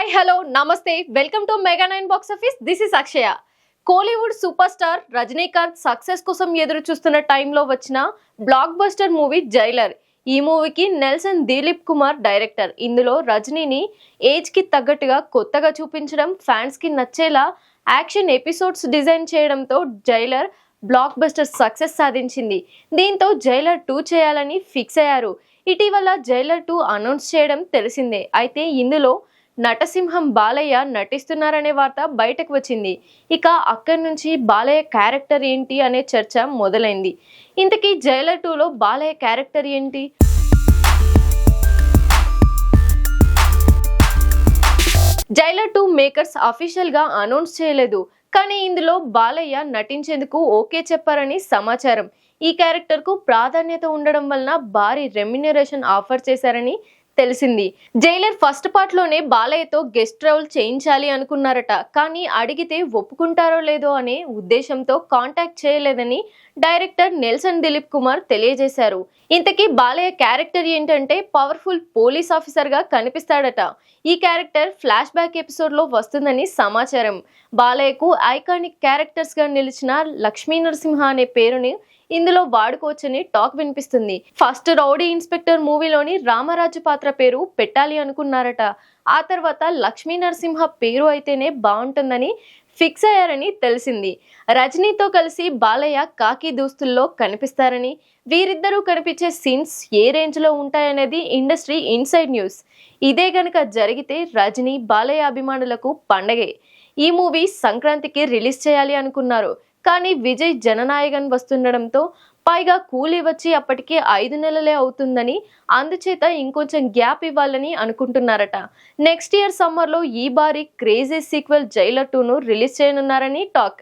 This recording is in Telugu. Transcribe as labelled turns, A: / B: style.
A: హాయ్ హలో నమస్తే. Welcome to mega nine box office this is Akshaya Kollywood super star Rajinikanth success కోసం ఎదురు చూస్తున్న టైంలో వచ్చిన బ్లాక్ బస్టర్ మూవీ జైలర్ ఈ మూవీకి నెల్సన్ దిలీప్ కుమార్ డైరెక్టర్ ఇందులో రజనీని ఏజ్కి తగ్గట్టుగా కొత్తగా చూపించడం ఫ్యాన్స్కి నచ్చేలా యాక్షన్ ఎపిసోడ్స్ డిజైన్ చేయడంతో జైలర్ బ్లాక్ బస్టర్ సక్సెస్ సాధించింది. దీంతో జైలర్ టూ చేయాలని ఫిక్స్ అయ్యారు. ఇటీవల జైలర్ టూ అనౌన్స్ చేయడం తెలిసిందే. అయితే ఇందులో నటసింహం బాలయ్య నటిస్తున్నారనే వార్త బయటకు వచ్చింది. ఇక అక్కడి నుంచి బాలయ్య క్యారెక్టర్ ఏంటి అనే చర్చ మొదలైంది. ఇంతకీ జైలర్ టూలో బాలయ్య క్యారెక్టర్ ఏంటి? జైలర్ టూ మేకర్స్ అఫీషియల్గా అనౌన్స్ చేయలేదు. కానీ ఇందులో బాలయ్య నటించేందుకు ఓకే చెప్పారని సమాచారం. ఈ క్యారెక్టర్కు ప్రాధాన్యత ఉండడం వలన భారీ రెమ్యునరేషన్ ఆఫర్ చేశారని తెలిసింది. జైలర్ ఫస్ట్ పార్ట్లోనే బాలయ్యతో గెస్ట్ రోల్ చేయించాలి అనుకున్నారట. కానీ అడిగితే ఒప్పుకుంటారో లేదో అనే ఉద్దేశంతో కాంటాక్ట్ చేయలేదని డైరెక్టర్ నెల్సన్ దిలీప్ కుమార్ తెలియజేశారు. ఇంతకీ బాలయ్య క్యారెక్టర్ ఏంటంటే పవర్ఫుల్ పోలీస్ ఆఫీసర్గా కనిపిస్తాడట. ఈ క్యారెక్టర్ ఫ్లాష్ బ్యాక్ ఎపిసోడ్లో వస్తుందని సమాచారం. బాలయ్యకు ఐకానిక్ క్యారెక్టర్స్గా నిలిచిన లక్ష్మీ నరసింహ అనే పేరుని ఇందులో వాడుకోవచ్చని టాక్ వినిపిస్తుంది. ఫస్ట్ రౌడీ ఇన్స్పెక్టర్ మూవీలోని రామరాజు పాత్ర పేరు పెట్టాలి అనుకున్నారట. ఆ తర్వాత లక్ష్మీ నరసింహ పేరు అయితేనే బాగుంటుందని ఫిక్స్ అయ్యారని తెలిసింది. రజనీతో కలిసి బాలయ్య కాకి దుస్తుల్లో కనిపిస్తారని వీరిద్దరూ కనిపించే సీన్స్ ఏ రేంజ్లో ఉంటాయనేది ఇండస్ట్రీ ఇన్సైడ్ న్యూస్. ఇదే గనక జరిగితే రజనీ బాలయ్య అభిమానులకు పండగే. ఈ మూవీ సంక్రాంతికి రిలీజ్ చేయాలి అనుకున్నారు. కానీ విజయ్ జననాయకన్ వస్తుండడంతో పైగా కూలీ వచ్చి అప్పటికి ఐదు నెలలే అవుతుందని అందుచేత ఇంకొంచెం గ్యాప్ ఇవ్వాలని అనుకుంటున్నారట. నెక్స్ట్ ఇయర్ సమ్మర్లో ఈ బారి క్రేజీ సీక్వెల్ జైలర్ టూను రిలీజ్ చేయనున్నారని టాక్.